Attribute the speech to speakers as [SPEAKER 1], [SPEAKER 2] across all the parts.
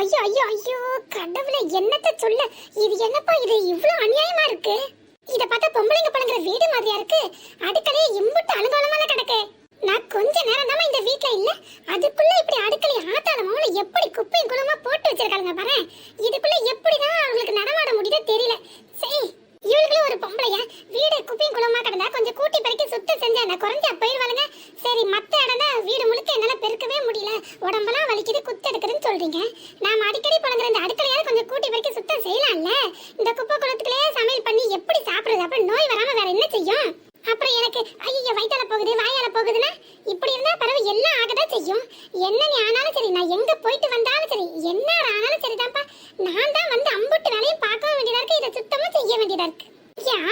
[SPEAKER 1] ஐயோ ஐயோ ஐயோ கடவுளை என்னத்த சொல்ல? இது என்னப்பா இது? இவ்வளவு அநியாயமா இருக்கு. இத பார்த்தா பொம்பளைங்க பழங்குற வீடு மாதிரியா இருக்கு. அடுக்கலையே இம்புட்டு அலுங்கோலமான கிடக்கு. நான் கொஞ்ச நேரம் தான் இந்த வீட்ல இல்ல. அதுக்குள்ள இப்படி அடுக்கலை ஆத்தால எப்படி குப்பையும் குளமா போட்டு வச்சிருக்காங்க பாரு இதுக்குள்ள எப்படிதான் அவங்களுக்கு நடமாட முடியுதோ தெரியல. சரி இவளுக்குள்ள ஒரு பொம்பளையா? வீடு குப்பையும் குளமா கிடந்தா கொஞ்சம் கூட்டி பெருக்கி சுத்தம் செஞ்சா அந்த குறைஞ்சா போயிருவாளுங்க சரி மத்த இடம் தான். வீடு முழுக்க என்னால பெருக்கவே முடியல. உடம்பெல்லாம் வலிக்குது குத்து எடுக்குதுன்னு சொல்றீங்க. நாம அடிக்கடி பழங்குற இந்த அடுக்கலையாவது கொஞ்சம் கூட்டி பெருக்கி சுத்தம் செய்யலாம்ல? இந்த குப்பை குளத்துக்குள்ளேயே சமையல் பண்ணி எப்படி சாப்பிடுறது? அப்புறம் நோய் வராம வேற என்ன செய்யும்? அப்புறம் எனக்கு ஐயோ வயிற்றால போகுது வாயால போகுதுன்னா இப்படி இருந்தா பரவ எல்லாம் ஆகதான் செய்யும். என்ன நீ ஆனாலும் சரி நான் எங்க போயிட்டு வந்தாலும் சரி என்ன ஆனாலும் சரிதான்ப்பா. நான் தான் வந்து அம்புட்டு வேலையும் பார்க்க வேண்டியதா இருக்கு. இதை சுத்தமா செய்ய வேண்டியதா இருக்கு.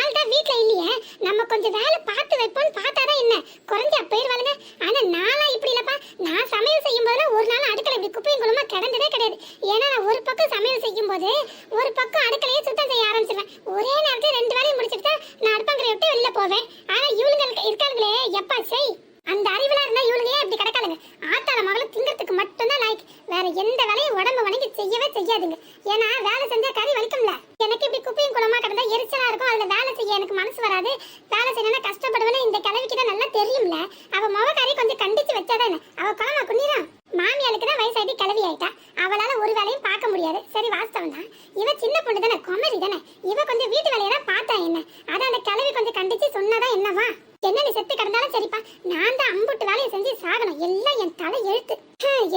[SPEAKER 1] ஆள் தான் வீட்ல இல்லையே. நம்ம கொஞ்சம் வேலை பார்த்து வைப்போம்னு பார்த்தாதான் என்ன? குறைஞ்சா போயிருவாளுங்க ஆனா நானா இப்படி இல்லப்பா. நான் சமையல் செய்யும் போதெல்லாம் ஒரு நாள் அடுக்கலை இப்படி குப்பையும் குளமா கிடந்ததே கிடையாது. ஏன்னா நான் ஒரு பக்கம் சமையல் செய்யும் போது ஒரு பக்கம் அடுக்கலையே சுத்தம் செய்ய ஆரம்பிச்சிருவேன். ஒரே நேரத்தில் ரெண்டு வேலையும் முடிச்சிட்டு நான் அடுப்பாங்கிற விட்டு வெளில போவேன். ஆனா இவளுங்க இருக்காங்களே எப்பா செய். அந்த அறிவுல இருந்தா இவளுங்க ஏன் இப்படி கிடக்காளுங்க? ஆத்தால மகளும் திங்கிறதுக்கு மட்டும்தான் லாய்க்கு. வேற எந்த வேலையும் உடம்பு வணங்கி செய்யவே செய்யாதுங்க. ஏன்னா வேலை செஞ்சா கறி வலிக்கும்ல. எனக்கு இப்படி குப்பையும் குளமா கிடந்தா எரிச்சலா இருக்கும். அதுல வேலை செய்ய எனக்கு மனசு வராது. வேலை செய்யணும்னா கஷ்டப்படுவேன்னு இந்த கிழவிக்கு தான் நல்லா தெரியும்ல. அவ முகக்காரி கொஞ்சம் கண்டிச்சு வச்சாதானே. அவ குளமா குண்ணிரா மாமியாளுக்கு தான் வயசாயிட்டு கிளவி ஆயிட்டா. அவளால ஒரு வேலையும் பார்க்க முடியாது. சரி வாஸ்தவம் தான். இவ சின்ன பொண்ணு தானே குமரி தானே. இவ கொஞ்சம் வீட்டு வேலையெல்லாம் பார்த்தா என்ன? அதான் அந்த கிளவி கொஞ்சம் கண்டிச்சு சொன்னாதான் என்னவா? என்ன நீ செத்து கிடந்தாலும் சரிப்பா. நான் தான் அம்புட்டு வேலையை செஞ்சு சாகணும். எல்லாம் என் தலை எழுத்து.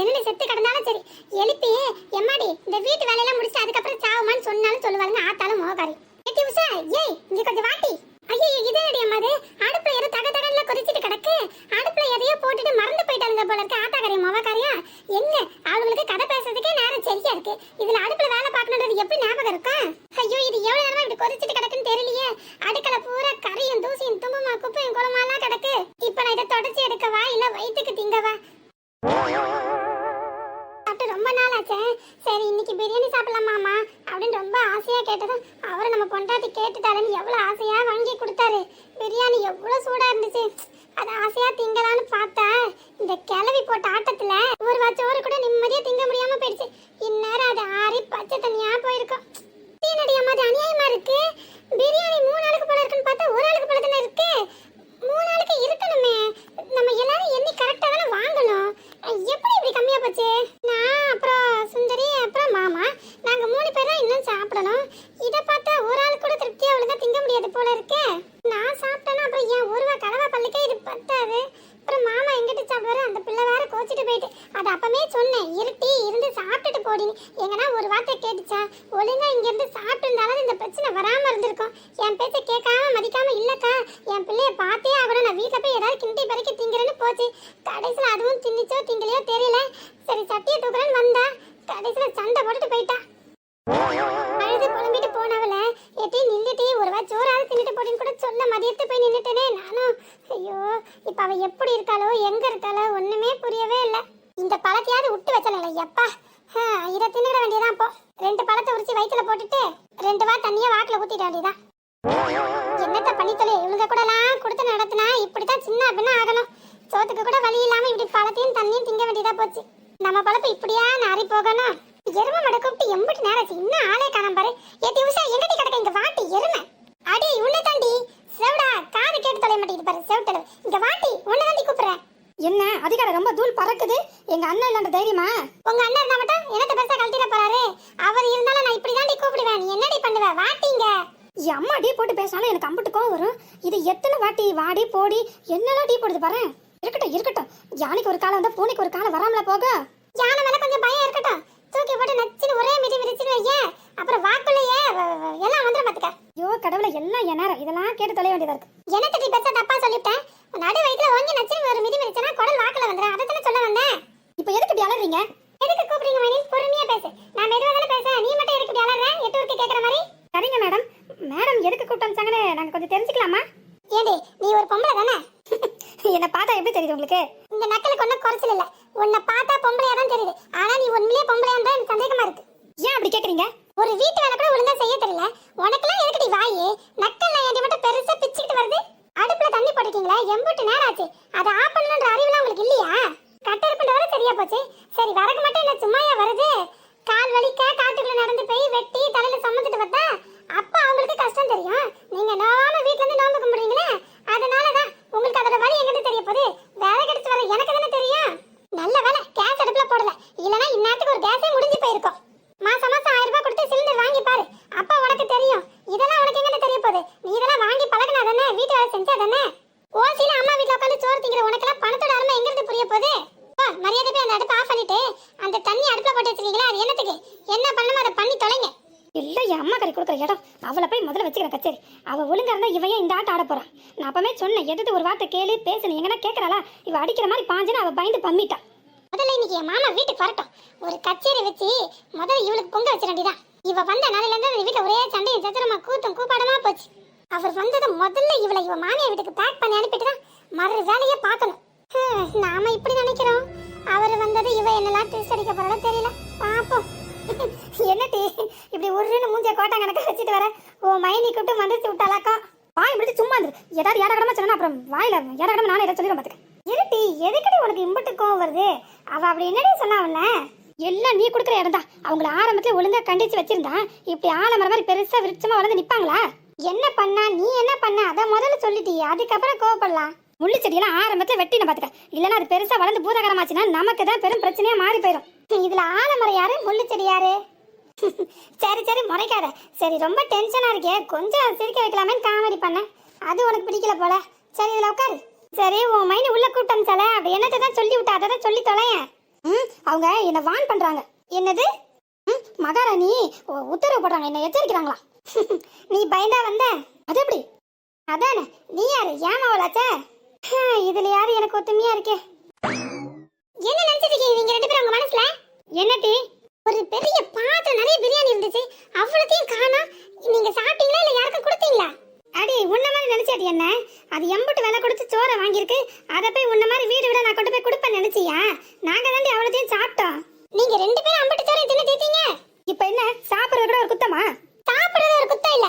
[SPEAKER 1] என்ன நீ செத்து கிடந்தாலும் சரி எழுப்பி எம்மாடி இந்த வீட்டு வேலையெல்லாம் முடிச்சு அதுக்கப்புறம் சாவுமான்னு சொன்னாலும் சொல்லுவாங்க ஆத்தாலும் மோகாரி ஏட்டி உஷா ஏய் இங்க கொஞ்சம் வாட்டி ஐயோ இதே அடி அம்மா அது அடுப்புல ஏதோ தக தகன்ல கொதிச்சிட்டு கிடக்கு அடுப்புல எதையோ போட்டுட்டு மறந்து போயிட்டாங்க போல இருக்கு ஆத்தாக்காரி மோகாரியா எங்க அவங்களுக்கு கதை பேசுறதுக்கே நேரம் சரியா இருக்கு இதுல அடுப்புல வேலை பார்க்கணுன்றது எப்படி ஞாபகம் இருக்கும் ஐயோ இது எவ்வளவு நேரமா இப்படி கொதிச்சிட்டு கிடக்குன்னு தெரியலையே அடுக்கல பூரா கரையும் தூசியும் தும்புமா குப்பையும் குளமாலாம் கிடக்கு இப்ப நான் இதை தொடச்சி எடுக்கவா இல்ல வயிற்றுக்கு திங்கவா சாப்பிட்டு ரொம்ப நாள் ஆச்சே சரி இன்னைக்கு பிரியாணி சாப்பிடலாமாமா அப்படின்னு ரொம்ப ஆசையாக கேட்டதும் அவரை நம்ம பொண்டாட்டி கேட்டுட்டாருன்னு எவ்வளவு ஆசையா வாங்கி கொடுத்தாரு. பிரியாணி எவ்வளவு சூடா இருந்துச்சு. அது ஆசையா திங்கலான்னு பார்த்தா இந்த கிளவி போட்ட ஆட்டத்துல ஒரு வச்சோறு கூட நிம்மதியா திங்க முடியாமல் போயிடுச்சு. இந்நேரம் அது ஆறி பச்சை தண்ணியா போயிருக்கும். என்னடி மாதிரி அநியாயமாக அநியாயமா இருக்கு. பிரியாணி மூணு ஆளுக்கு போல இருக்குன்னு பார்த்தா ஒரு ஆளுக்கு போல தானே இருக்கு. மூணு ஆளுக்கு இருக்கணுமே. நம்ம எல்லாரும் எண்ணி கரெக்டாக தானே வாங்கணும். எப்படி இப்படி கம்மியா போச்சு? நான் அப்புறம் சுந்தரி அப்புறம் மாமா. நாங்க மூணு பேர் தான் இன்னும் சாப்பிடணும். இத பார்த்தா ஒரு ஆள் கூட திருப்தியா ஒழுங்கா திங்க முடியாது போல இருக்கே. நான் சாப்பிட்டேன்னா அப்புறம் ஏன் ஒருவா கலவா பல்லுக்கே இது பத்தாது. அப்புறம் மாமா எங்கிட்ட சாப்பிடுவாரு? அந்த பிள்ளை வேற கோச்சிட்டு போயிட்டு அது அப்பமே சொன்னேன். இருட்டி இருந்து சாப்பிட்டுட்டு போடின்னு எங்கன்னா ஒரு வார்த்தை கேட்டுச்சா? ஒழுங்கா இங்க இருந்து சாப்பிட்டு இருந்தாலும் இந்த பிரச்சனை வராம இருந்திருக்கும். என் பேச்ச கேட்காம மதிக்காம இல்லக்கா. என் பிள்ளைய பார்த்தே ஆகணும். நான் வீட்ல போய் ஏதாவது கிண்டி பறிக்க திங்கிறேன்னு போச்சு. கடைசியில் அதுவும் தின்னுச்சோ திங்கலையோ தெரியல. சரி சட்டியை தூக்குறேன்னு வந்தா. கடைசியில் சண்டை போட்டுட்டு போயிட்டா. அழுது புலம்பிட்டு போனவள ஏட்டி நின்றுட்டி ஒரு வா சோறாவது தின்னுட்டு போட்டின்னு கூட சொல்ல மதியத்து போய் நின்றுட்டேனே நானும். ஐயோ இப்போ அவள் எப்படி இருக்காளோ எங்கே இருக்காளோ ஒன்றுமே புரியவே இல்லை. இந்த பழத்தையாவது விட்டு வச்சல எப்பா இதை தின்னுட வேண்டியதான் போ. ரெண்டு பழத்தை உரிச்சு வயிற்றுல போட்டுட்டு ரெண்டு வா தண்ணியை வாக்குல ஊத்திட வேண்டியதான் என்னத்த பண்ணித்தலே இவங்க கூடலாம் கொடுத்து நடத்தினா இப்படித்தான் சின்ன அப்படின்னு ஆகணும். சோத்துக்கு கூட வழி இல்லாம இப்படி பழத்தையும் தண்ணியும் திங்க வேண்டியதா போச்சு. நம்ம பழப்பு இப்படியா நாரி போகணும்? எருமை மட கூப்பிட்டு எம்பிட்டு நேரம் ஆச்சு இன்னும் ஆளே காணாம பாரு. ஏ உஷா எங்கடி கிடக்க? இங்க வாட்டி எருமை. அடி உன்னை தாண்டி செவடா காது கேட்டு தொலை மாட்டேங்குது பாரு செவட்டல இங்க வாட்டி உன்னை தாண்டி கூப்பிடுறேன்.
[SPEAKER 2] என்ன? அதிகாரம் ரொம்ப தூள் பறக்குது. எங்க அண்ணன் இல்லாண்ட தைரியமா?
[SPEAKER 1] உங்க அண்ணன் இருந்தா மட்டும் என்னத்த பெருசா கழட்டிட போறாரு? அவர் இருந்தாலும் நான் இப்படி தாண்டி கூப்பிடுவேன். நீ என்னடி பண்ணுவ? வாட்டிங்க
[SPEAKER 2] அம்மா டீ போட்டு பேசினாலும் எனக்கு அம்புட்டு கோவம் வரும். இது எத்தனை வாட்டி வாடி போடி என்னெல்லாம் டீ போடுது பாரு. இருக்கட்டும் இருக்கட்டும். யானைக்கு ஒரு காலம் வந்தா பூனைக்கு ஒரு காலம் வராமல போக.
[SPEAKER 1] யானை மேல கொஞ்சம் பயம் இருக்கட்டும். தூக்கி போட்டு நச்சுன்னு ஒரே மிதி மிதிச்சுன்னு வையேன் அப்புறம் வாக்குள்ளேயே எல்லாம் வந்துடும் பாத்துக்க.
[SPEAKER 2] ஐயோ கடவுளை எல்லாம் என் நேரம். இதெல்லாம் கேட்டு தொலைய வேண்டியதா இருக்கு.
[SPEAKER 1] என்ன தட்டி பெருசா தப்பா சொல்லிவிட்டேன் நடு வயிற்றுல ஓங்கி நச்சுன்னு ஒரு மிதி மிதிச்சனா குடல் வாக்குல வந்துடும் அதை தானே சொல்ல வந்தேன்
[SPEAKER 2] இப்போ எதுக்கு இப்படி அலறீங்க?
[SPEAKER 1] எதுக்கு கூப்பிடுறீங்க மைனி பொறுமையா பேசு. நான் மெதுவா தானே பேசுறேன். நீ மட்டும் எதுக்கு இப்படி அலற? எட்டு ஊருக்கு கேக்குற மாதிரி.
[SPEAKER 2] சரிங்க மேடம். மேடம் எதுக்கு கூப்பிட்டு வந்தாங்கன்னு நாங்க கொஞ்சம் தெரிஞ்சுக்கலாமா?
[SPEAKER 1] ஏண்டி நீ ஒரு பொம்பளை தானே?
[SPEAKER 2] என்னை பார்த்தா எப்படி தெரியுது உங்களுக்கு?
[SPEAKER 1] இந்த நக்கலுக்கு ஒன்றும் குறைச்சல் இல்ல. உன்னை பார்த்தா பொம்பளையா தான் தெரியுது. ஆனா நீ உண்மையிலேயே பொம்பளையா தான் எனக்கு சந்தேகமா இருக்கு.
[SPEAKER 2] ஏன் அப்படி கேக்குறீங்க?
[SPEAKER 1] ஒரு வீட்டு வேலை கூட ஒழுங்கா செய்ய தெரியல. உனக்கெல்லாம் எதுக்குடி வாயி? நக்கல் நான் மட்டும் பெருசா பிச்சுக்கிட்டு வருது. அடுப்புல தண்ணி போட்டுட்டீங்களா எம்புட்டு நேரம் ஆச்சு அதை ஆஃப் பண்ணணுன்ற அறிவுலாம் உங்களுக்கு இல்லையா? கட்டை இருப்புன்றவரை சரியா போச்சு. சரி வரக்கு மட்டும் என்ன சும்மாயா வருது? கால்
[SPEAKER 2] வலிக்க காட்டுக்குள்ள நடந்து போய்
[SPEAKER 1] வெட்டி தலையில சுமந்துட்டு வந்தா நான் அப்பவே சொன்னேன் எடுத்து ஒரு வார்த்தை கேளு பேசணும் எங்கன்னா கேட்கறாளா இவ அடிக்கிற மாதிரி பாஞ்சுன்னு அவ பயந்து பம்மிட்டா.
[SPEAKER 2] முதல்ல இன்னைக்கு என் மாமா வீட்டுக்கு வரட்டும். ஒரு கச்சேரி வச்சு முதல்ல இவளுக்கு பொங்க வச்ச வேண்டியதான் இவ வந்த நாளில இருந்து வீட்டுல ஒரே சண்டையும் சச்சரமா கூத்தும் கூப்பாடமா போச்சு. அவர் வந்தது முதல்ல இவளை இவ மாமியா வீட்டுக்கு பேக் பண்ணி அனுப்பிட்டு தான் மறு வேலையை பார்க்கணும். நாம இப்படி நினைக்கிறோம். அவர் வந்தது இவ என்னெல்லாம் டெஸ்ட் அடிக்க போறாளோ தெரியல. பாப்போம்
[SPEAKER 1] என்ன டீ இப்படி உருன்னு மூஞ்சிய கோட்டை கணக்க வச்சுட்டு வர? ஓ மைனி கூட்டம் மந்திரிச்சு விட்டாலாக்கா? வாய் முடிச்சு சும்மா இருந்து ஏதாவது ஏடகடமா சொன்னா அப்புறம் வாயில ஏடகடமா நானே ஏதாவது சொல்லிட பாத்துக்க. இருட்டி எதுக்கடி உனக்கு இம்பட்டு கோவம் வருது? அவ அப்படி என்னடி சொன்னா அவன எல்லாம் நீ கொடுக்குற இடம் தான். அவங்கள ஆரம்பத்துல ஒழுங்கா கண்டிச்சு வச்சிருந்தா இப்படி ஆலமரம் மாதிரி பெருசா விருட்சமா வளர்ந்து நிப்பாங்களா? என்ன பண்ணா நீ என்ன பண்ண? அதை முதல்ல சொல்லிட்டி அதுக்கப்புறம் கோவப்படலாம். முள்ளு செடியெல்லாம் ஆரம்பத்துல வெட்டின பாத்துக்க. இல்லைன்னா அது பெருசா வளர்ந்து பூதகரமாச்சுன்னா நமக்கு தான் பெரும் பிரச்சனையா மாறி போயிடும்
[SPEAKER 2] இதுல ஆலமரம் யாரு? முள்ளு செடி யாரு?
[SPEAKER 1] சரி சரி முறைக்காத. சரி ரொம்ப டென்ஷனா இருக்கே. கொஞ்சம் சிரிக்க வைக்கலாமேன்னு காமெடி பண்ணேன். அது உனக்கு பிடிக்கல போல. சரி இதுல உட்காரு. சரி உன் மைண்ட் உள்ள கூட்டம் அனுப்பிச்சால அப்படி என்னத்தை தான் சொல்லி விட்டா? அதை தான் சொல்லி தொலையேன். ம் அவங்க என்னை வான் பண்றாங்க. என்னது? ம் மகாராணி உத்தரவு போடுறாங்க. என்ன எச்சரிக்கிறாங்களா? நீ பயந்தா வந்த? அது எப்படி? அதானே. நீ யாரு? ஏமாவலாச்சே இதுல யாரு எனக்கு ஒத்துமையா இருக்கே?
[SPEAKER 2] என்ன நினைச்சிருக்கீங்க நீங்க ரெண்டு பேரும் உங்க மனசுல?
[SPEAKER 1] என்னடி?
[SPEAKER 2] ஒரு பெரிய பாத்திரம் நிறைய பிரியாணி இருந்துச்சு. அவ்வளோத்தையும் காணா நீங்க சாப்பிட்டீங்களா இல்ல யாருக்கும் கொடுத்தீங்களா?
[SPEAKER 1] அடி உன்ன மாதிரி நினைச்சாடி என்ன? அது எம்புட்டு விலை கொடுத்து சோறை வாங்கியிருக்கு. அதை போய் உன்ன மாதிரி வீடு விட நான் கொண்டு போய் கொடுப்பேன் நினைச்சியா? நாங்க தாண்டி அவ்வளோத்தையும் சாப்பிட்டோம்.
[SPEAKER 2] நீங்க ரெண்டு பேரும் அம்பட்டு சோறு தின்னு தீத்தீங்க.
[SPEAKER 1] இப்போ என்ன சாப்பிட்றது கூட ஒரு குத்தமா?
[SPEAKER 2] சாப்பிட்றது ஒரு குத்தம் இல்ல.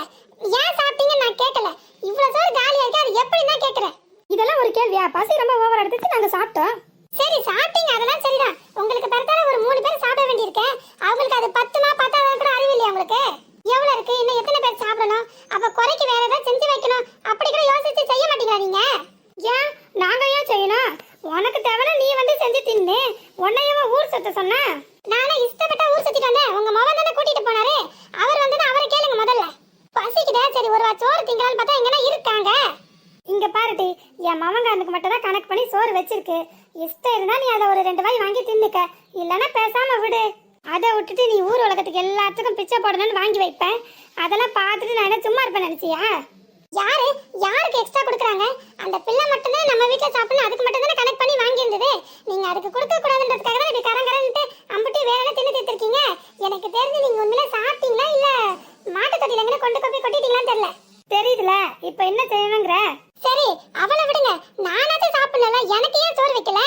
[SPEAKER 2] ஏன் சாப்பிட்டீங்கன்னு நான் கேட்கல. இவ்வளவு சோறு காலியா இருக்கு அது எப்படி தான் கேக்குறேன்
[SPEAKER 1] இதெல்லாம் ஒரு கேள்வியா? பசி ரொம்ப ஓவர் எடுத்துச்சு நாங்க சாப்பிட்டோம்.
[SPEAKER 2] சரி சாப்பிட்டீங்க. அதெல்லாம் சரிதான். உங்களுக்கு பிறத்தால ஒரு மூணு பேர் சாப்பிட வேண்டியிருக்கு. அவங்களுக்கு அது பத்துமா பத்தாவது கூட அறிவு இல்லையா உங்களுக்கு? எவ்வளவு இருக்கு? இன்னும் எத்தனை பேர் சாப்பிடணும்? அப்ப குறைக்கு வேற ஏதாவது செஞ்சு வைக்கணும். அப்படி கூட யோசிச்சு செய்ய மாட்டீங்களா நீங்க?
[SPEAKER 1] ஏன்? நாங்க ஏன் செய்யணும்? உனக்கு தேவைன்னா நீ வந்து செஞ்சு தின்னு. உன்னையவன் ஊர் சுத்த சொன்ன?
[SPEAKER 2] நானே இஷ்டப்பட்ட ஊர் சுத்திட்டு வந்தேன் உங்க மகன் தானே கூட்டிட்டு போனாரு. அவர் வந்து அவரை கேளுங்க முதல்ல. பசிக்கிட்டே சரி ஒரு வா சோறு திங்கலான்னு பார்த்தா எங்கன்னா இருக்காங்க.
[SPEAKER 1] இங்க பாருடி என் மவங்கானுக்கு மட்டும் தான் கணக்கு பண்ணி சோறு வச்சிருக்கு. இஷ்டம் இருந்தா நீ அதை ஒரு ரெண்டு வாய் வாங்கி தின்னுக்க. இல்லைன்னா பேசாம விடு. அதை விட்டுட்டு நீ ஊர் உலகத்துக்கு எல்லாத்துக்கும் பிச்சை போடணும்னு வாங்கி வைப்பேன். அதெல்லாம் பார்த்துட்டு நான் என்ன சும்மா இருப்பேன் நினைச்சியா?
[SPEAKER 2] யாரு? யாருக்கு எக்ஸ்ட்ரா கொடுக்குறாங்க? அந்த பிள்ளை மட்டும்தான் நம்ம வீட்டில் சாப்பிடணும். அதுக்கு மட்டும் தானே கனெக்ட் பண்ணி வாங்கியிருந்தது. நீங்கள் நீங்க அதுக்கு கொடுக்க கூடாதுன்றதுக்காக தான் இப்படி கரங்கரன்ட்டு அம்புட்டி வேற என்ன தின்னு தீர்த்திருக்கீங்க எனக்கு தெரிஞ்சு நீங்க உண்மையில சாப்பிட்டீங்களா இல்ல? மாட்டு தொட்டில எங்க கொண்டு போய் கொட்டிட்டீங்களான்னு தெரியல.
[SPEAKER 1] தெரியுதுல. இப்போ என்ன செய்யணுங்கிற
[SPEAKER 2] சரி அவளை விடுங்க. நானாச்சும் சாப்பிடல எனக்கு ஏன் சோறு வைக்கல?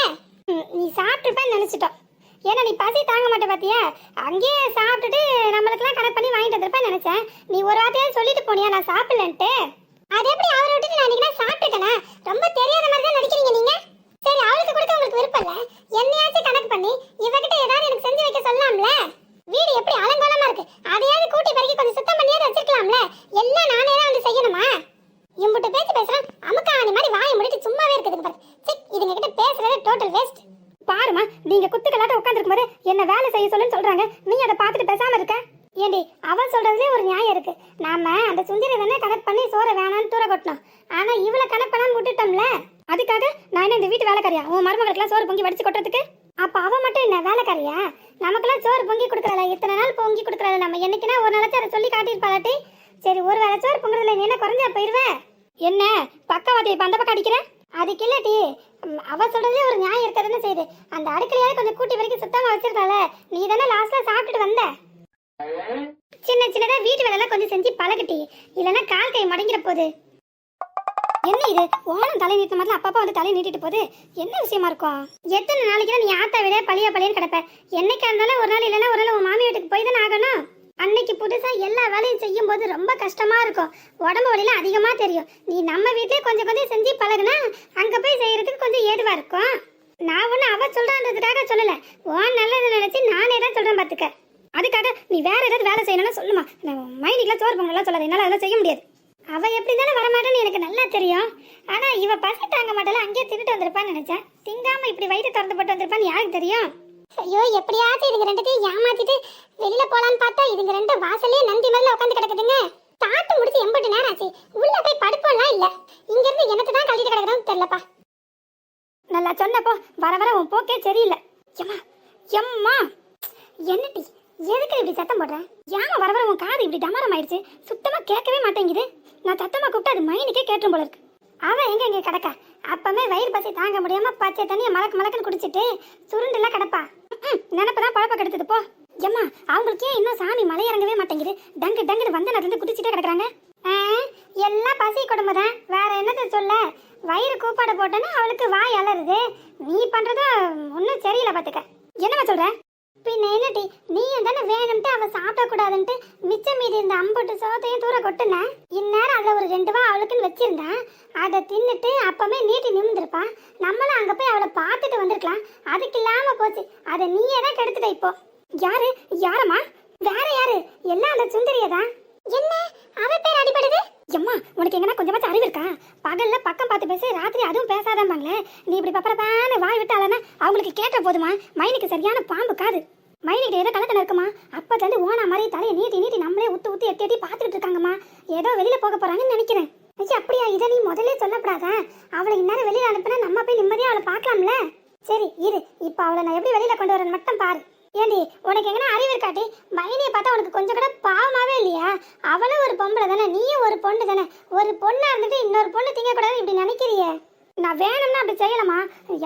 [SPEAKER 1] நீ சாப்பிட்டுப்பேன்னு நினைச்சிட்டோம். ஏன்னா நீ பசி தாங்க மாட்டே பாத்தியா? அங்கேயே சாப்பிட்டுட்டு நம்மளுக்கெல்லாம் கணக்கு பண்ணி வாங்கிட்டு வந்திருப்பேன் நினைச்சேன். நீ ஒரு வார்த்தையாவது சொல்லிட்டு போனியா? நான் சாப்பிடலன்ட்டு.
[SPEAKER 2] அது எப்படி அவரை விட்டுட்டு நான் இன்னைக்கு சாப்பிட்டுட்டேனா ரொம்ப தெரியாத மாதிரி தான் நடிக்கிறீங்க நீங்க? சரி அவளுக்கு கொடுக்க உங்களுக்கு விருப்பம் இல்ல. என்னையாச்சும் கனெக்ட் பண்ணி இவகிட்ட ஏதாவது எனக்கு செஞ்சு வைக்க சொல்லலாம்ல வீடு எப்படி அலங்கோலமா இருக்கு. அதையாவது கூட்டி பிறகு கொஞ்சம் சுத்தம் பண்ணியாவது வச்சிருக்கலாம்ல? எல்லாம் நானே தான் வந்து செய்யணுமா? இம்புட்டு பேச்சு பேசுறான். அமுக்கா ஆணி மாதிரி வாயை முடிட்டு சும்மாவே இருக்குது பாரு. சிக் இதுங்க கிட்ட பேசுறது டோட்டல் வேஸ்ட்
[SPEAKER 1] பாருமா நீங்க குத்துக்கலாட்ட உட்காந்துருக்கும் போது என்ன வேலை செய்ய சொல்லுன்னு சொல்றாங்க. நீ அதை பார்த்துட்டு பேசாம இருக்க? ஏண்டி அவன் சொல்றதுலயே ஒரு நியாயம் இருக்கு. நாம அந்த சுந்தரி தானே கனெக்ட் பண்ணி சோற வேணாம்னு தூர கொட்டணும் ஆனா இவளை கனெக்ட் பண்ணாம விட்டுட்டோம்ல? அதுக்காக நான் என்ன இந்த வீட்டு வேலைக்காரியா? உன் மருமகளுக்கெல்லாம் சோறு பொங்கி வடிச்சு கொட்டுறதுக்கு? அப்ப அவ மட்டும் என்ன வேலைக்காரியா? நமக்கெல்லாம் சோறு பொங்கி கொடுக்கறல. இத்தனை நாள் பொங்கி கொடுக்கறல. நம்ம என்னைக்குன்னா ஒரு நாளாச்சும் அதை சொல்லி காட்டியிருப்பாளாட்டி. சரி ஒரு வேளை சோறு பொங்குறதுல நீ என்ன குறைஞ்சா போயிடுவேன் என்ன பக்கவாதி பந்த அந்த பக்கம் அடிக்கிற? அதுக்கு இல்லாட்டி அவ சொல்றதுல ஒரு நியாயம் இருக்கதானே செய்யுது. அந்த அடுக்கலையாவது கொஞ்சம் கூட்டி வரைக்கும் சுத்தமா வச்சிருக்காள நீ தானே லாஸ்ட்ல சாப்பிட்டுட்டு வந்த? சின்ன சின்னதா வீட்டு வேலைலாம் கொஞ்சம் செஞ்சு பழகட்டி இல்லைன்னா கால் கை மடங்கிற போகுது என்ன இது? ஓனம் தலை நீட்ட மாதிரி அப்பப்பா வந்து தலை நீட்டிட்டு போகுது என்ன விஷயமா இருக்கும்? எத்தனை நாளைக்கு தான் நீ ஆத்தா விட பழிய பழியன்னு கிடப்ப. என்னைக்கா இருந்தாலும் ஒரு நாள் இல்லைன்னா ஒரு நாள் உன் மாமி வீட்டுக்கு போய் தானே ஆகணும். அன்னைக்கு புதுசா எல்லா வேலையும் செய்யும் போது ரொம்ப கஷ்டமா இருக்கும். உடம்பு வலியில அதிகமா தெரியும். நீ நம்ம வீட்லயே கொஞ்சம் கொஞ்சம் செஞ்சு பழகுனா அங்க போய் செய்யறதுக்கு கொஞ்சம் ஏதுவா இருக்கும். நான் ஒண்ணு அவ சொல்றான்றதுக்காக சொல்லல. உன் நல்லது நினைச்சு நானே தான் சொல்றேன் பாத்துக்க. அதுக்காக நீ வேற ஏதாவது வேலை செய்யணும்னா சொல்லுமா. மைனிக்கெல்லாம் சோறு பொங்கலாம் சொல்லாது. என்னால அதெல்லாம் செய்ய முடியாது. அவ எப்படி இருந்தாலும் வரமாட்டேன்னு எனக்கு நல்லா தெரியும். ஆனா இவ பசி தாங்க மாட்டால அங்கேயே தின்னுட்டு வந்திருப்பான்னு நினைச்சேன். திங்காம இப்படி வயிற்று திறந்து போட்டு வந்திருப்பான்னு யாருக்கு தெரியும்? ஐயோ எப்படியாச்சும் இதுங்க ரெண்டுத்தையும் ஏமாத்திட்டு வெளியில போலான்னு பார்த்தா இதுங்க ரெண்டு வாசலே நந்தி மேல உட்காந்து கிடக்குதுங்க. தாட்டு முடிச்சு எண்பது நேரம் ஆச்சு. உள்ள போய் படுப்போம்லாம் இல்ல. இங்க இருந்து என்னத்தை தான் கழட்டிட்டு தெரியலப்பா.
[SPEAKER 2] நல்லா சொன்னப்போ. வர வர உன் போக்கே சரியில்லை. எம்மா எம்மா. என்னடி? எதுக்கு இப்படி சத்தம் போடுறேன் ஏமா வர வர உன் காது இப்படி டமாரம் ஆயிடுச்சு சுத்தமா கேட்கவே மாட்டேங்குது. நான் சத்தமா கூப்பிட்டு அது மைனுக்கே கேட்டுரும் போல இருக்கு. அவன் எங்க இங்க கிடக்கா? அப்பவே வயிறு பசி தாங்க முடியாம பச்சை தண்ணியை மலக்கு மலக்குன்னு குடிச்சிட்டு சுருண்டுலாம் கிடப்பா. நினப்பதான் பழப்ப கெடுத்தது போ. ஏம்மா அவங்களுக்கே இன்னும் சாமி மலை இறங்கவே மாட்டேங்குது. டங்கு டங்குன்னு வந்து நடந்து குடிச்சிட்டே கிடக்குறாங்க. ஆ, எல்லாம் பசி குடும்பம் தான் வேற என்னத்த சொல்ல? வயிறு கூப்பாடு போட்டோன்னா அவளுக்கு வாய் அலறுது. நீ பண்றதும் ஒன்றும் சரியில்லை பார்த்துக்க என்னம்மா சொல்ற? பின்ன என்னடி? நீயும் தானே வேணும்ட்டு அவ சாப்பிடக்கூடாதுன்ட்டு மிச்சம் மீதி இந்த அம்புட்டு சோத்தையும் தூர கொட்டுன? இந்நேரம் அதில் ஒரு ரெண்டு வா அவளுக்குன்னு வச்சிருந்தேன் அதை தின்னுட்டு அப்பமே நீட்டி நிமிந்திருப்பா நம்மளும் அங்கே போய் அவளை பார்த்துட்டு வந்திருக்கலாம். அதுக்கு இல்லாம போச்சு. அதை நீயே தான் கெடுத்துட்ட இப்போ. யாரு? யாரம்மா? வேற யாரு? எல்லாம் அந்த சுந்தரியதான்.
[SPEAKER 1] என்ன? அவ பேர் அடிபடுது?
[SPEAKER 2] எம்மா உனக்கு எங்கன்னா கொஞ்சமாச்சும் அறிவு இருக்கா? பகல்ல பக்கம் பார்த்து பேசு ராத்திரி அதுவும் பேசாதம்பாங்களே. நீ இப்படி பப்பரப்பான வாய் விட்டாலன்னா அவங்களுக்கு கேட்ட போதுமா? மைனுக்கு சரியான பாம்பு காது. மைனிக்கிட்ட ஏதோ கலக்கணம் இருக்குமா? அப்பத்துலேருந்து ஓனா மாதிரி தலையை நீட்டி நீட்டி நம்மளே உத்து உத்து எட்டி எட்டி பார்த்துட்டு இருக்காங்கம்மா. ஏதோ வெளியில போக போறாங்கன்னு நினைக்கிறேன். ஐயா அப்படியா? இதை நீ முதல்ல சொல்லப்படாத? அவளை இந்நேரம் வெளியில அனுப்புனா நம்ம போய் நிம்மதியா அவளை பார்க்கலாம்ல? சரி இரு. இப்போ அவளை நான் எப்படி வெளியில கொண்டு வரேன் மட்டும் பாரு. ஏண்டி உனக்கு எங்கன்னா அறிவு இருக்காட்டி மைனியை பார்த்தா உனக்கு கொஞ்சம் கூட பாவமாவே இல்லையா அவளும் ஒரு பொம்பளை தானே நீயும் ஒரு பொண்ணு தானே? ஒரு பொண்ணா இருந்துட்டு இன்னொரு பொண்ணு திங்கக்கூடாது இப்படி நினைக்கிறியே? நான் வேணும்னா அப்படி செய்யலாமா?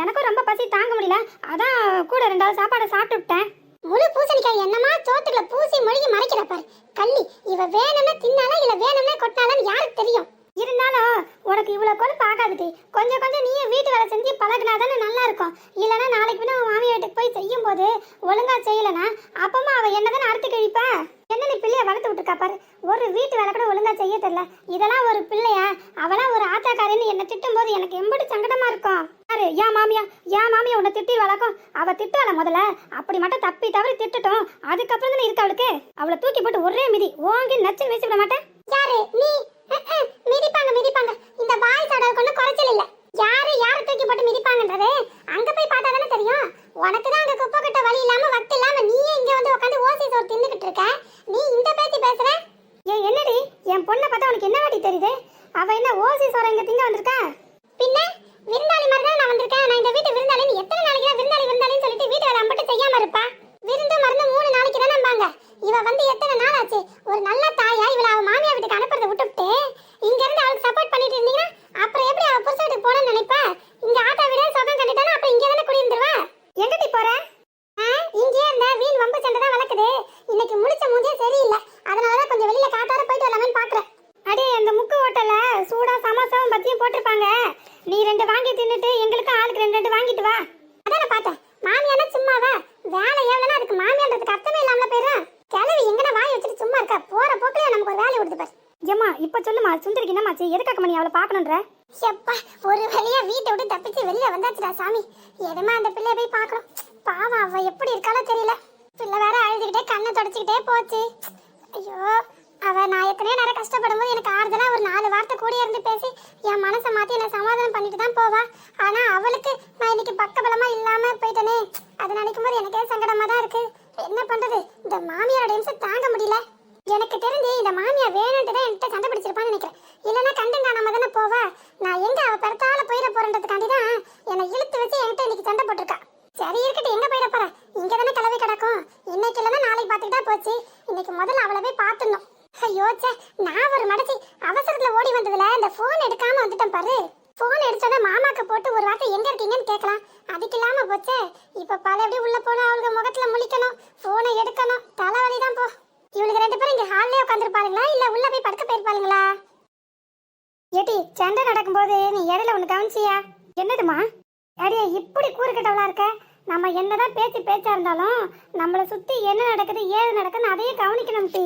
[SPEAKER 2] எனக்கும் ரொம்ப பசி தாங்க முடியல. அதான் கூட ரெண்டாவது சாப்பாடை சாப்பிட்டு விட்டேன்
[SPEAKER 1] முழு பூசணிக்காய் என்னமா சோத்துக்குள்ள பூசி மொழிகி மறைக்கிற பாரு. கள்ளி இவ வேணும்னா தின்னாலும் இல்ல வேணும்னா கொட்டினாலும் யாருக்கு தெரியும்?
[SPEAKER 2] இருந்தாலும் உனக்கு இவ்வளோ கொழுப்பு ஆகாதுடி. கொஞ்சம் கொஞ்சம் நீயும் வீட்டு வேலை செஞ்சு பழகினா தானே நல்லா இருக்கும் இல்லைன்னா நாளைக்கு பின்ன உன் மாமியார் வீட்டுக்கு போய் செய்யும் போது ஒழுங்கா செய்யலைன்னா அப்பமா அவள் என்ன தானே அறுத்து கழிப்பா? என்ன நீ பிள்ளைய வளர்த்து விட்டுருக்கா பாரு. ஒரு வீட்டு வேலை கூட ஒழுங்கா செய்ய தெரியல. இதெல்லாம் ஒரு பிள்ளையா? அவளாம் ஒரு ஆத்தாக்காரன்னு என்ன திட்டும் போது எனக்கு எம்படி சங்கடமா இருக்கும்? யாரு ஏன் மாமியா ஏன் மாமியா உன்னை திட்டி வளர்க்கும். அவ திட்டுவாள முதல்ல? அப்படி மட்டும் தப்பி தவறி திட்டுட்டோம். அதுக்கப்புறம் தானே இருக்கு அவளுக்கு. அவளை தூக்கி போட்டு ஒரே மிதி. ஓங்கி நச்சு வீசி விட மாட்டேன்.
[SPEAKER 1] யாரு? நீ? மிதிப்பாங்க மிதிப்பாங்க. இந்த வாய் சடை கொண்டு குறைச்சல் இல்ல. யாரு யாரை தூக்கி போட்டு மிதிப்பாங்கன்றது? அங்க போய் பார்த்தா தானே தெரியும். உனக்கு தான் அங்க குப்பை கட்ட வழி இல்லாம வக்கு இல்லாம நீயே இங்க வந்து உட்காந்து ஓசி சோறு தின்னுகிட்டு இருக்க. நீ இந்த பேத்தி பேசுற?
[SPEAKER 2] ஏ என்னடி? என் பொண்ணை பார்த்தா உனக்கு என்ன வாட்டி தெரியுது? அவ என்ன ஓசி சோறு இங்க திங்க வந்திருக்கா?
[SPEAKER 1] பின்ன விருந்தாளி மாதிரி தான் நான் வந்திருக்கேன். நான் இந்த வீட்டு விருந்தாளி நீ எத்தனை நாளைக்கு தான் விருந்தாளி விருந்தாளின்னு சொல்லிட்டு வீட்டு வேலை மட்டும் செய்யாம இருப்பா விருந்து மருந்து மூணு நாளைக்கு தானே நம்பாங்க இவ வந்து எத்தனை நாள் ஆச்சு ஒரு நல்ல தாயா இவள அவ மாமியா வீட்டுக்கு அனுப்புறத விட்டுவிட்டு இங்க இருந்து அவளுக்கு சப்போர்ட் பண்ணிட்டு இருந்தீங்கன்னா அப்புறம் எப்படி அவ புருஷ வீட்டுக்கு போனேன்னு நினைப்பா இங்க ஆட்டா விட சொகம் கண்டுட்டானா அப்புறம் இங்க தானே குடியிருந்துருவா
[SPEAKER 2] எங்கடி போற
[SPEAKER 1] ஆ, இங்கேயே இருந்த வீண் வம்பு சண்டை தான் வளர்க்குது இன்னைக்கு முடிச்ச மூஞ்சே சரியில்லை அதனாலதான் கொஞ்சம் வெளியில காட்டார போயிட்டு வரலாமேன்னு பாக்குறேன்
[SPEAKER 2] அடே அந்த முக்கு ஹோட்டல்ல சூடா சமோசாவும் பத்தியும் போட்டிருப்பாங்க நீ ரெண்டு வாங்கி தின்னுட்டு எங்களுக்கு ஆளுக்கு ரெண்டு ரெண்டு வாங்கிட்டு வா
[SPEAKER 1] அதான் நான் பார்த்தேன் மாமியானா சும்மாவா வேலை எவ்வளோனா அதுக்கு மாமியான்றதுக்கு அர்த்தமே இல்லாமல போயிடும் கிளவி எங்கன வாய் வச்சுட்டு சும்மா இருக்கா போற போக்குலயே நமக்கு பாரு.
[SPEAKER 2] ஏம்மா இப்ப சொல்லுமா சுந்தரிக்கு என்னமாச்சு எதுக்காக மணி அவளை பாக்கணும்ன்ற
[SPEAKER 1] எப்பா ஒரு வழியா வீட்டை விட்டு தப்பிச்சு வெளியில வந்தாச்சுடா சாமி. எதுமா அந்த பிள்ளைய போய் பாக்கணும் பாவம் அவ எப்படி இருக்காளோ தெரியல. பிள்ளை வேற அழுதுகிட்டே கண்ணை தொடச்சிக்கிட்டே போச்சு. ஐயோ அவ நான் எத்தனையோ நேரம் கஷ்டப்படும் போது எனக்கு ஆறுதலா ஒரு நாலு வார்த்தை கூட இருந்து பேசி என் மனசை மாத்தி என்ன சமாதானம் பண்ணிட்டு தான் போவா. ஆனா அவளுக்கு நான் இன்னைக்கு பக்கபலமா இல்லாம போயிட்டனே. அதை நினைக்கும் போது எனக்கே சங்கடமா தான் இருக்கு. என்ன பண்றது? இந்த மாமியாரோட இம்சம் தாங்க முடியல. எனக்கு தெரிஞ்சு இந்த மா வேணும்ட்டு தான் என்கிட்ட சண்டை பிடிச்சிருப்பான்னு நினைக்கிறேன் இல்லைன்னா கண்டும் காணாம தானே போவா நான் எங்க அவ பிறத்தால போயிட போறன்றதுக்காண்டி தான் என்னை இழுத்து வச்சு என்கிட்ட இன்னைக்கு சண்டை போட்டிருக்கா சரி இருக்கட்டும் எங்க போயிட போற இங்க தானே கிளவி கிடக்கும் இன்னைக்கு இல்லைன்னா நாளைக்கு பார்த்துக்கிட்டா போச்சு இன்னைக்கு முதல்ல அவளை போய் பார்த்துடணும் ஐயோ ச்சே நான் ஒரு மடச்சி அவசரத்துல ஓடி வந்ததுல இந்த போன் எடுக்காம வந்துட்டேன் பாரு போன் எடுத்தோட மாமாக்கு போட்டு ஒரு வார்த்தை எங்க இருக்கீங்கன்னு கேட்கலாம் அதுக்கு இல்லாம போச்சே இப்ப பழையபடி உள்ள போனா அவளுக்கு முகத்துல முழிக்கணும் போனை எடுக்கணும் தலைவலி தான் போ இவளுக்கு ரெண்டு பேரும் இங்க ஹால்லே உட்காந்துருப்பாளுங்களா இல்ல உள்ள போய் படுக்க போயிருப்பாளுங்களா
[SPEAKER 2] ஏட்டி சண்டை நடக்கும்போது நீ இடையில ஒன்று கவனிச்சியா? என்னதுமா அடியே இப்படி கூறு இருக்க? நம்ம என்னதான் பேச்சு பேச்சா இருந்தாலும் நம்மளை சுத்தி என்ன நடக்குது ஏது நடக்குதுன்னு அதையே கவனிக்கணும் டி.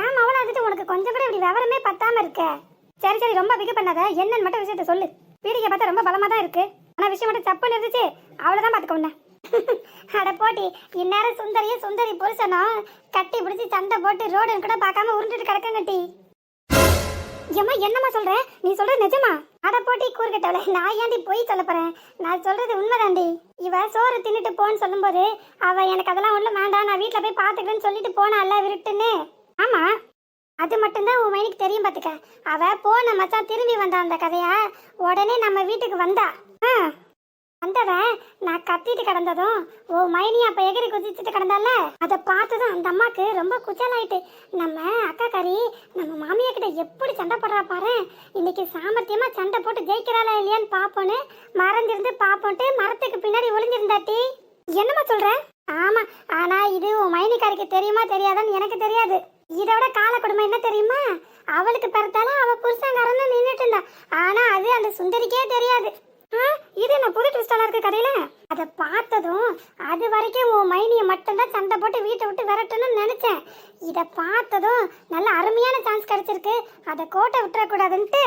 [SPEAKER 2] ஏன் அவளை வந்துட்டு உனக்கு கொஞ்சம் கூட இப்படி விவரமே பத்தாம இருக்க? சரி சரி ரொம்ப பிகு பண்ணாத. என்னன்னு மட்டும் விஷயத்த சொல்லு. பீடிக்கை பார்த்தா ரொம்ப பலமா தான் இருக்கு. ஆனா விஷயம் மட்டும் தப்புன்னு இருந்துச்சு அவ்வளவுதான் பாத்துக்க உன்ன. அட போட்டி இந்நேரம் சுந்தரியும் சுந்தரி புருஷனும் கட்டி பிடிச்சி சண்டை போட்டு ரோடு கூட பார்க்காம உருண்டுட்டு கிடக்குங்க டி.
[SPEAKER 1] ஏம்மா என்னம்மா சொல்ற? நீ சொல்ற நிஜமா? அட போட்டி கூறுகட்டவள நான் ஏன்டி போய் சொல்ல போறேன்? நான் சொல்றது உண்மைதாண்டி இவ சோறு தின்னுட்டு போன்னு சொல்லும்போது அவ எனக்கு அதெல்லாம் ஒண்ணும் வேண்டாம் நான் வீட்டுல போய் பாத்துக்கிறேன்னு சொல்லிட்டு போனால விருட்டுன்னு. ஆமா. அது மட்டும்தான் உன் மைனுக்கு தெரியும் பாத்துக்க. அவ போன மச்சான் திரும்பி வந்தா அந்த கதையா? உடனே நம்ம வீட்டுக்கு வந்தா. ஆ, வந்தவன் நான் கத்திட்டு கிடந்ததும் ஓ மைனி அப்ப எகிரி குதிச்சுட்டு கிடந்தால அதை பார்த்ததும் அந்த அம்மாக்கு ரொம்ப குச்சலாயிட்டு நம்ம அக்கா கறி நம்ம மாமியா கிட்ட எப்படி சண்டை போடுறா பாரு? இன்னைக்கு சாமர்த்தியமா சண்டை போட்டு ஜெயிக்கிறாளா இல்லையான்னு பாப்போன்னு மறந்திருந்து பாப்போன்ட்டு மரத்துக்கு பின்னாடி ஒளிஞ்சிருந்தாட்டி என்னம்மா சொல்ற? ஆமா ஆனா இது உன் மைனிக்காரிக்கு தெரியுமா தெரியாதான்னு எனக்கு தெரியாது. இதோட கால கொடுமை என்ன தெரியுமா? அவளுக்கு பிறத்தாலும் அவ புருஷங்காரன்னு நின்றுட்டு இருந்தா. ஆனா அது அந்த சுந்தரிக்கே தெரியாது. இது என்ன புது ட்விஸ்டால இருக்கு கதையில? அதை பார்த்ததும் அது வரைக்கும் உன் மைனிய மட்டும்தான் சண்டை போட்டு வீட்டை விட்டு விரட்டணும்னு நினைச்சேன். இதை பார்த்ததும் நல்ல அருமையான சான்ஸ் கிடைச்சிருக்கு. அதை கோட்டை விட்டுறக்கூடாதுன்ட்டு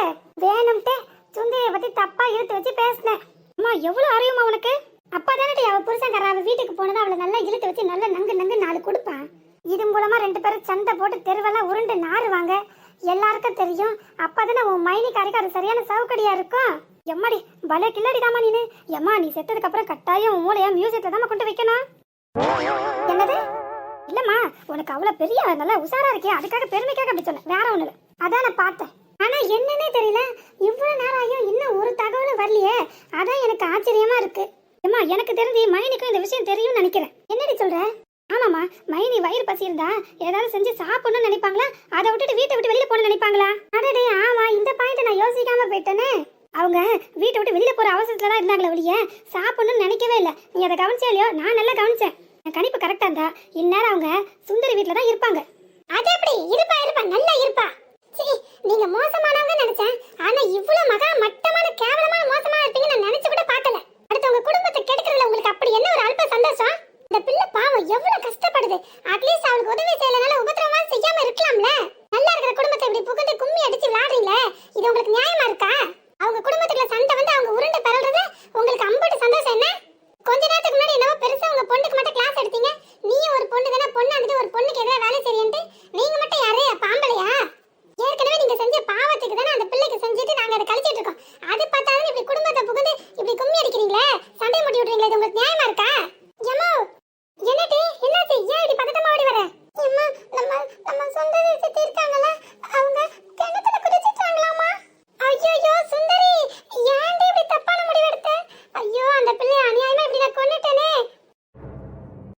[SPEAKER 1] வேணும்ட்டு சுந்தரியை பத்தி தப்பா இழுத்து வச்சு பேசினேன். அம்மா எவ்வளவு அறியுமா உனக்கு? அப்பதானடி அவ புருஷன்கார அவ வீட்டுக்கு போனதா அவளை நல்லா இழுத்து வச்சு நல்லா நங்கு நங்கு நாலு கொடுப்பான். இது மூலமா ரெண்டு பேரும் சண்டை போட்டு தெருவெல்லாம் உருண்டு நாறுவாங்க. எல்லாருக்கும் தெரியும் அப்பதானே உன் மைனிக்காரிக்கு அது சரியான சவுக்கடியா இருக்கும்? எம்மாடி பலே கில்லடி தாமா நீனு. எம்மா நீ செத்ததுக்கு அப்புறம் கட்டாயம் உன் மூளைய மியூசியத்துல தான் கொண்டு வைக்கணும். என்னது? இல்லம்மா உனக்கு அவ்வளவு பெரிய நல்லா உஷாரா இருக்கே அதுக்காக பெருமைக்காக அப்படி சொன்னேன் வேற ஒண்ணு இல்லை அதான் நான் பார்த்தேன். ஆனா என்னன்னே தெரியல. இவ்வளவு நேரம் ஆகியும் இன்னும் ஒரு தகவலும் வரலையே. அதான் எனக்கு ஆச்சரியமா இருக்கு. ஏம்மா எனக்கு தெரிஞ்சு மைனிக்கும் இந்த விஷயம் தெரியும்னு நினைக்கிறேன். என்னடி சொல்ற? ஆமாம்மா மைனி வயிறு பசி இருந்தா ஏதாவது செஞ்சு சாப்பிடணும்னு நினைப்பாங்களா? அதை விட்டுட்டு வீட்டை விட்டு வெளியில போகணும்னு நினைப்பாங்களா? அடடே ஆமா இந்த பாயிண்ட் நான் யோசிக்காம போயிட்டேனே. அவங்க வீட்டை விட்டு வெளியில போற அவசரத்துல தான் இருந்தாங்களே ஒழிய சாப்பிடணும்னு நினைக்கவே இல்லை. நீ அதை கவனிச்சே இல்லையோ? நான் நல்லா கவனிச்சேன். கணிப்பு கரெக்டா இருந்தா இந்நேரம் அவங்க சுந்தரி வீட்டில் தான் இருப்பாங்க.
[SPEAKER 3] அது எப்படி? இருப்பா இருப்பா நல்லா இருப்பா. சரி நீங்க மோசமானவங்க நினைச்சேன். ஆனா இவ்வளவு மகா மட்டமான கேவலமான மோசமான இருப்பீங்க நான் நினைச்சு கூட பார்க்கல. அடுத்து உங்க குடும்பத்தை கெடுக்கிறதுல உங்களுக்கு அப்படி என்ன ஒரு அல்ப சந்தோஷம்? இந்த பிள்ளை பாவம் எவ்வளவு கஷ்டப்படுது. அட்லீஸ்ட் அவளுக்கு உதவி செய்யலனால உபத்திரமா செய்யாம இருக்கலாம்ல. நல்லா இருக்கிற குடும்பத்தை இப்படி புகுந்து கும்மி அடிச்சு விளையாடுறீங்களே? இது உங்களுக்கு நியாயமா இருக்கா? அவங்க குடும்பத்துக்குள்ள சண்டை வந்து அவங்க உருண்டை பரல்றது உங்களுக்கு